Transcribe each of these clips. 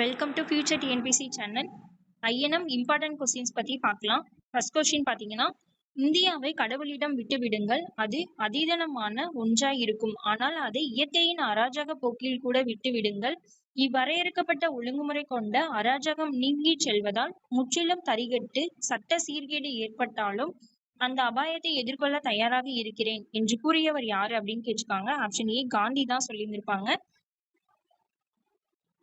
Welcome to future TNPC channel INM important questions பற்றி பார்க்கலாம். First question பார்த்தீங்கன்னா இந்தியாவை கடவுளிடம் விட்டு விடுங்கள். அது அதீதனமான ஒன்றாய் இருக்கும். ஆனால் அதை இயற்கையின் அராஜக போக்கில் கூட விட்டு விடுங்கள். இவ்வரையறுக்கப்பட்ட ஒழுங்குமுறை கொண்ட அராஜகம் நீங்கி செல்வதால் முற்றிலும் தரிகட்டு சட்ட சீர்கேடு ஏற்பட்டாலும் அந்த அபாயத்தை எதிர்கொள்ள தயாராக இருக்கிறேன் என்று கூறியவர் யாரு அப்படின்னு கேட்டிருக்காங்க. ஆப்ஷன் ஏ காந்தி தான் சொல்லியிருந்திருப்பாங்க.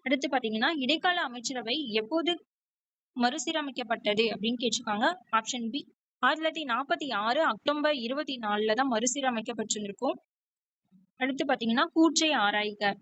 அடுத்து பாத்தீங்கன்னா இடைக்கால அமைச்சரவை எப்போது மறுசீரமைக்கப்பட்டது அப்படின்னு கேட்டிருக்காங்க. ஆப்ஷன் பி ஆயிரத்தி தொள்ளாயிரத்தி நாற்பத்தி ஆறு அக்டோபர் இருபத்தி நாலுல தான் மறுசீரமைக்கப்பட்டிருந்திருக்கும். அடுத்து பாத்தீங்கன்னா கூற்றை ஆராய்க.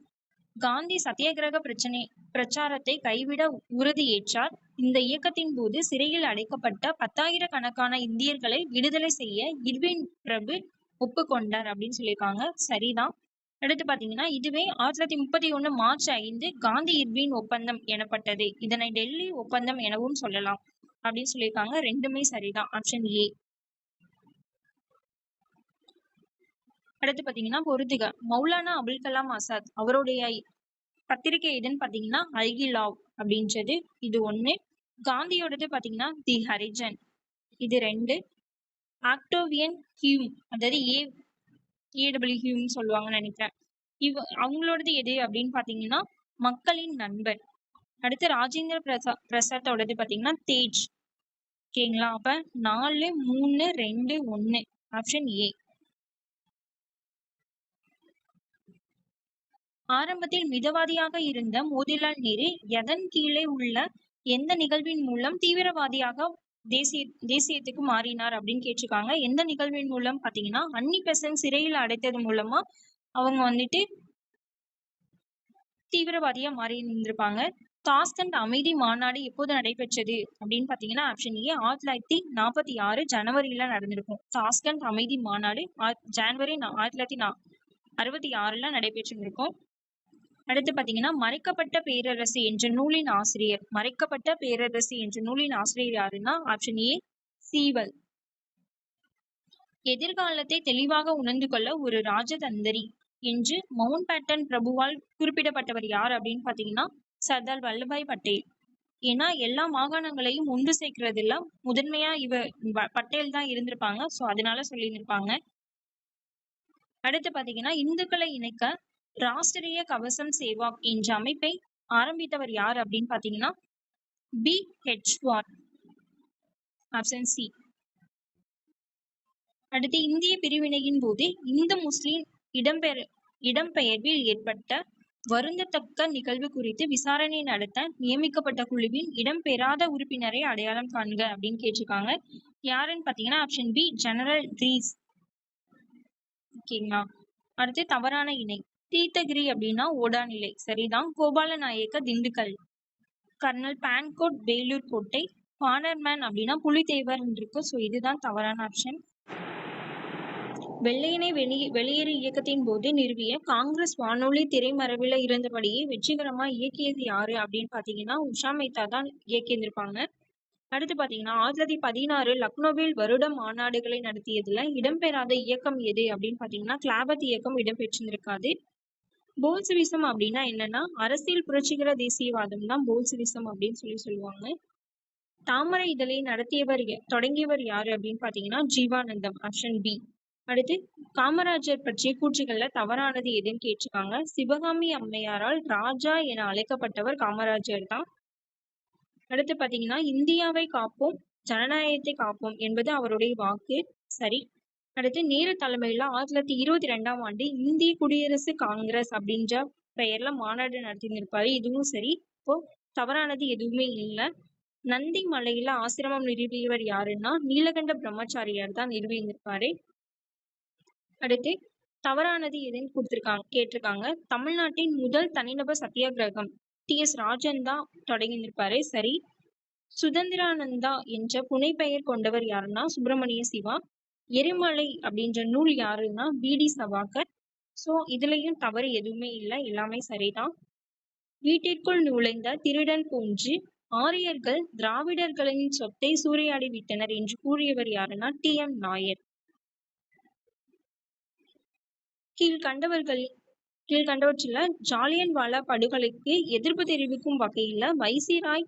காந்தி சத்தியாகிரக பிரச்சனை பிரச்சாரத்தை கைவிட உறுதியேற்றார். இந்த இயக்கத்தின் போது சிறையில் அடைக்கப்பட்ட பத்தாயிரக்கணக்கான இந்தியர்களை விடுதலை செய்ய இர்வின் பிரபு ஒப்புக்கொண்டார் அப்படின்னு சொல்லியிருக்காங்க. சரிதான். அடுத்து பார்த்தீங்கன்னா இதுவே ஆயிரத்தி தொள்ளாயிரத்தி முப்பத்தி ஒன்று மார்ச் ஐந்து காந்தி இர்வின் ஒப்பந்தம் எனப்பட்டது. இதனை டெல்லி ஒப்பந்தம் எனவும் சொல்லலாம். அப்படின்னு சொல்லியிருக்காங்க. ரெண்டுமே சரிதான். ஆப்ஷன் ஏ அடுத்து பார்த்தீங்கன்னா பொறுத்துக மௌலானா அபுல் கலாம் ஆசாத் அவருடைய பத்திரிகை எதுன்னு பாத்தீங்கன்னா அல்கிலாவ் அப்படின்றது. இது ஒன்று காந்தியோடது பார்த்தீங்கன்னா தி ஹரிஜன். இது ரெண்டு. ஆக்டோவியன் ஹியூம் அதாவது ஏ ஏடபிள்யூ சொல்லுவாங்கன்னு நினைக்கிறேன். இவ அவங்களோடது எது அப்படின்னு பாத்தீங்கன்னா மக்களின் நண்பர். அடுத்து ராஜேந்திர பிரசா பிரசாத்தோடது பாத்தீங்கன்னா தேஜ். ஓகேங்களா? அப்ப நாலு மூணு ரெண்டு ஒன்று ஆப்ஷன் ஏ ஆரம்பத்தில் மிதவாதியாக இருந்த மோதிலால் நேரு எதன் கீழே உள்ள எந்த நிகழ்வின் மூலம் தீவிரவாதியாக தேசிய தேசியத்துக்கு மாறினார் அப்படின்னு கேட்டிருக்காங்க. எந்த நிகழ்வின் மூலம் பாத்தீங்கன்னா அன்னி பெசன் சிறையில் அடைத்தது மூலமா அவங்க வந்துட்டு தீவிரவாதியா மாறி இருந்திருப்பாங்க தாஸ்கண்ட் அமைதி மாநாடு எப்போது நடைபெற்றது அப்படின்னு பாத்தீங்கன்னா ஆப்ஷன் ஏ ஆயிரத்தி தொள்ளாயிரத்தி நாற்பத்தி ஆறு ஜனவரியில நடந்திருக்கும். தாஸ்கண்ட் அமைதி மாநாடு ஜனவரி ஆயிரத்தி தொள்ளாயிரத்தி நா அறுபத்தி ஆறுல நடைபெற்றிருந்திருக்கும். அடுத்து பாத்தீங்கன்னா மறைக்கப்பட்ட பேரரசு என்ற நூலின் ஆசிரியர். மறைக்கப்பட்ட பேரரசு என்ற நூலின் ஆசிரியர் யாருன்னா ஆப்ஷன் ஏ சீவல். எதிர்காலத்தை தெளிவாக உணர்ந்து கொள்ள ஒரு ராஜதந்திரி என்று மவுண்ட் பேட்டன் பிரபுவால் குறிப்பிடப்பட்டவர் யார் அப்படின்னு பாத்தீங்கன்னா சர்தார் வல்லபாய் பட்டேல். ஏன்னா எல்லா மாகாணங்களையும் ஒன்று சேர்க்கறதுல முதன்மையா இவ பட்டேல் தான் இருந்திருப்பாங்க. சோ அதனால சொல்லியிருந்திருப்பாங்க. அடுத்து பாத்தீங்கன்னா இந்துக்களை இணைக்க ராஷ்டிரிய கவசம் சேவாக் என்ற அமைப்பை ஆரம்பித்தவர் யார் அப்படின்னு பாத்தீங்கன்னா பி ஹெச்வார் ஆப்ஷன் சி அடுத்து இந்திய பிரிவினையின் போது இந்து முஸ்லிம் இடம்பெயர் இடம்பெயர்வில் ஏற்பட்ட வருந்தத்தக்க நிகழ்வு குறித்து விசாரணை நடத்த நியமிக்கப்பட்ட குழுவின் இடம்பெறாத உறுப்பினரை அடையாளம் காண்க அப்படின்னு கேட்டிருக்காங்க. யாருன்னு பாத்தீங்கன்னா ஆப்ஷன் பி ஜெனரல் ரீஸ் ஓகேங்களா அடுத்து தவறான இணை. தீர்த்தகிரி அப்படின்னா ஓடாநிலை சரிதான்? கோபால நாயக்க திண்டுக்கல். கர்னல் பான்கோட் வேலூர் கோட்டை. பானர்மேன் அப்படின்னா புலித்தேவர் இருக்கு ஸோ இதுதான் தவறான ஆப்ஷன் வெள்ளையனை வெளி வெளியேறு இயக்கத்தின் போது நிறுவிய காங்கிரஸ் வானொலி திரைமரபில் இருந்தபடியே வெற்றிகரமா இயக்கியது யாரு அப்படின்னு பார்த்தீங்கன்னா உஷா மேத்தா தான் இயக்கியிருந்திருப்பாங்க. அடுத்து பார்த்தீங்கன்னா ஆயிரத்தி தொள்ளாயிரத்தி பதினாறு லக்னோவில் வருட மாநாடுகளை நடத்தியதுல இடம்பெறாத இயக்கம் எது அப்படின்னு பார்த்தீங்கன்னா கிளாபத் இயக்கம் இடம்பெற்றிருந்திருக்காது. போல்சிவிசம் அப்படின்னா என்னன்னா அரசியல் புரட்சிகர தேசியவாதம் தான் போல்சிவிசம் அப்படின்னு சொல்லி சொல்லுவாங்க. தாமரை இதழை நடத்தியவர் தொடங்கியவர் யாரு அப்படின்னு பாத்தீங்கன்னா ஜீவானந்தம் ஆப்ஷன் பி. அடுத்து காமராஜர் பற்றிய கூற்றுகள்ல தவறானது எதுன்னு கேட்டிருக்காங்க. சிவகாமி அம்மையாரால் ராஜா என அழைக்கப்பட்டவர் காமராஜர் தான். அடுத்து பாத்தீங்கன்னா இந்தியாவை காப்போம் ஜனநாயகத்தை காப்போம் என்பது அவருடைய வாக்கு. சரி அடுத்து நேரு தலைமையில் ஆயிரத்தி தொள்ளாயிரத்தி இருபத்தி ரெண்டாம் ஆண்டு இந்திய குடியரசு காங்கிரஸ் அப்படின்ற பெயர்ல மாநாடு நடத்தியிருப்பாரு இதுவும் சரி. இப்போ தவறானது எதுவுமே இல்லை. நந்தி மலையில ஆசிரமம் நிறுவியவர் யாருன்னா நீலகண்ட பிரம்மச்சாரியார் தான் நிறுவியிருப்பாரு அடுத்து தவறானது எதுன்னு கொடுத்துருக்காங்க கேட்டிருக்காங்க. தமிழ்நாட்டின் முதல் தனிநபர் சத்தியாகிரகம் டி. எஸ். ராஜன் தான் தொடங்கியிருப்பாரு சரி. சுதந்திரானந்தா என்ற புனைப்பெயர் கொண்டவர் யாருன்னா சுப்பிரமணிய சிவா. எரிமலை அப்படின்ற நூல் யாருன்னா பிடி சவாக்கர் ஸோ இதுலேயும் தவறு எதுவுமே இல்லை. எல்லாமே சரிதான். வீட்டிற்குள் நுழைந்த திருடன் போன்று ஆரியர்கள் திராவிடர்களின் சொத்தை சூறையாடி விட்டனர் என்று கூறியவர் யாருன்னா டி எம் நாயர். கீழ்கண்டவர்கள் கீழ்கண்டவற்றில் ஜாலியன்வாலா படுகொலைக்கு எதிர்ப்பு தெரிவிக்கும் வகையில் வைசிராய்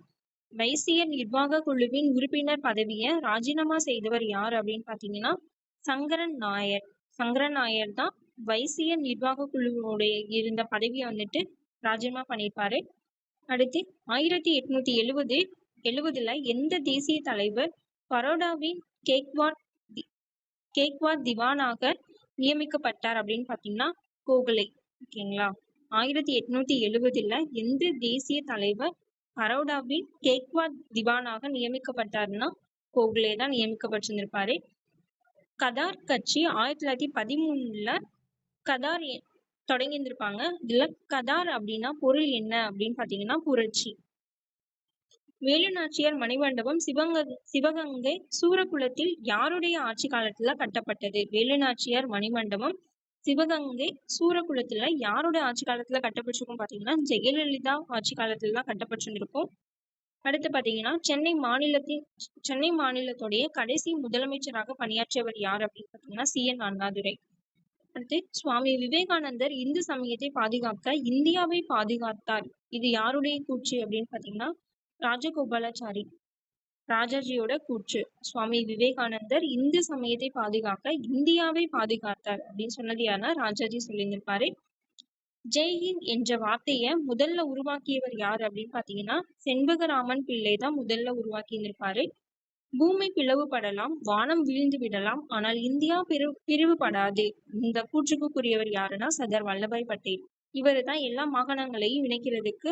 வைசிய நிர்வாக குழுவின் உறுப்பினர் பதவியை ராஜினாமா செய்தவர் யார் அப்படின்னு பார்த்தீங்கன்னா சங்கரன் நாயர். சங்கரன் நாயர் தான் வைசிய நிர்வாக குழுவோடைய இருந்த பதவியை வந்துட்டு ராஜினாமா பண்ணியிருப்பாரு. அடுத்து ஆயிரத்தி எட்நூத்தி எழுவது எழுவதுல எந்த தேசிய தலைவர் பரோடாவின் கேக்வாட் கேக்வாட் திவானாக நியமிக்கப்பட்டார் அப்படின்னு பார்த்தீங்கன்னா கோகலே. ஓகேங்களா? ஆயிரத்தி எட்நூத்தி எழுவதுல எந்த தேசிய தலைவர் பரோடாவின் கேக்வாத் திவானாக நியமிக்கப்பட்டாருன்னா கோகுலே தான் நியமிக்கப்பட்டிருந்திருப்பாரு. கதார் கட்சி ஆயிரத்தி தொள்ளாயிரத்தி பதிமூணுல கதார் தொடங்கியிருந்திருப்பாங்க. இதுல கதார் அப்படின்னா பொருள் என்ன அப்படின்னு பாத்தீங்கன்னா புரட்சி. வேலுநாச்சியார் மணிமண்டபம் சிவங்க சிவகங்கை சூரகுலத்தில் யாருடைய ஆட்சி காலத்துல கட்டப்பட்டது? வேலுநாச்சியார் மணிமண்டபம் சிவகங்கை சூரக்குளத்தில் யாரோட ஆட்சி காலத்துல கட்டப்பட்டிருக்கும் பாத்தீங்கன்னா ஜெயலலிதா ஆட்சி காலத்துல தான் கட்டப்பட்டிருந்திருக்கும். அடுத்து பாத்தீங்கன்னா சென்னை மாநிலத்தின் சென்னை மாநிலத்துடைய கடைசி முதலமைச்சராக பணியாற்றியவர் யார் அப்படின்னு பாத்தீங்கன்னா சி. என். அண்ணாதுரை. அடுத்து சுவாமி விவேகானந்தர் இந்து சமயத்தை பாதுகாக்க இந்தியாவை பாதுகாத்தார். இது யாருடைய கூற்று அப்படின்னு பாத்தீங்கன்னா ராஜகோபாலாச்சாரி. ராஜாஜியோட கூற்று. சுவாமி விவேகானந்தர் இந்து சமயத்தை பாதுகாக்க இந்தியாவை பாதுகாத்தார் அப்படின்னு சொன்னது யாருன்னா ராஜாஜி சொல்லியிருந்திருப்பாரு. ஜெய்ஹிந்த் என்ற வார்த்தைய முதல்ல உருவாக்கியவர் யார் அப்படின்னு பாத்தீங்கன்னா செண்பகராமன் பிள்ளை தான் முதல்ல உருவாக்கி இருந்திருப்பாரு பூமி பிளவுபடலாம் வானம் விழுந்து விடலாம் ஆனால் இந்தியா பிரி பிரிவுபடாது. இந்த கூற்றுக்குரியவர் யாருன்னா சர்தார் வல்லபாய் பட்டேல். இவரு தான் எல்லா மாகாணங்களையும் இணைக்கிறதுக்கு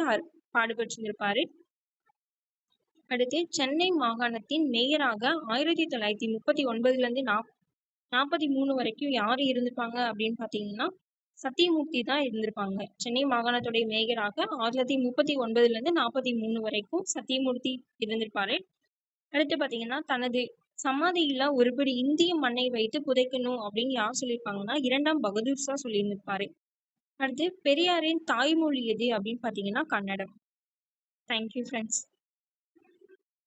பாடுபட்டிருந்திருப்பாரு. அடுத்து சென்னை மாகாணத்தின் மேயராக ஆயிரத்தி தொள்ளாயிரத்தி முப்பத்தி ஒன்பதுல இருந்து நாப் நாற்பத்தி மூணு வரைக்கும் யார் இருந்திருப்பாங்க அப்படின்னு பாத்தீங்கன்னா சத்தியமூர்த்தி தான் இருந்திருப்பாங்க. சென்னை மாகாணத்துடைய மேயராக ஆயிரத்தி தொள்ளாயிரத்தி முப்பத்தி ஒன்பதுல இருந்து நாற்பத்தி மூணு வரைக்கும் சத்தியமூர்த்தி இருந்திருப்பாரு. அடுத்து பாத்தீங்கன்னா தனது சமாதியில ஒருபடி இந்திய மண்ணை வைத்து புதைக்கணும் அப்படின்னு யார் சொல்லியிருப்பாங்கன்னா இரண்டாம் பகதூர் ஷா சொல்லியிருந்திருப்பாரு. அடுத்து பெரியாரின் தாய்மொழி எது அப்படின்னு பாத்தீங்கன்னா கன்னடம். Thank you friends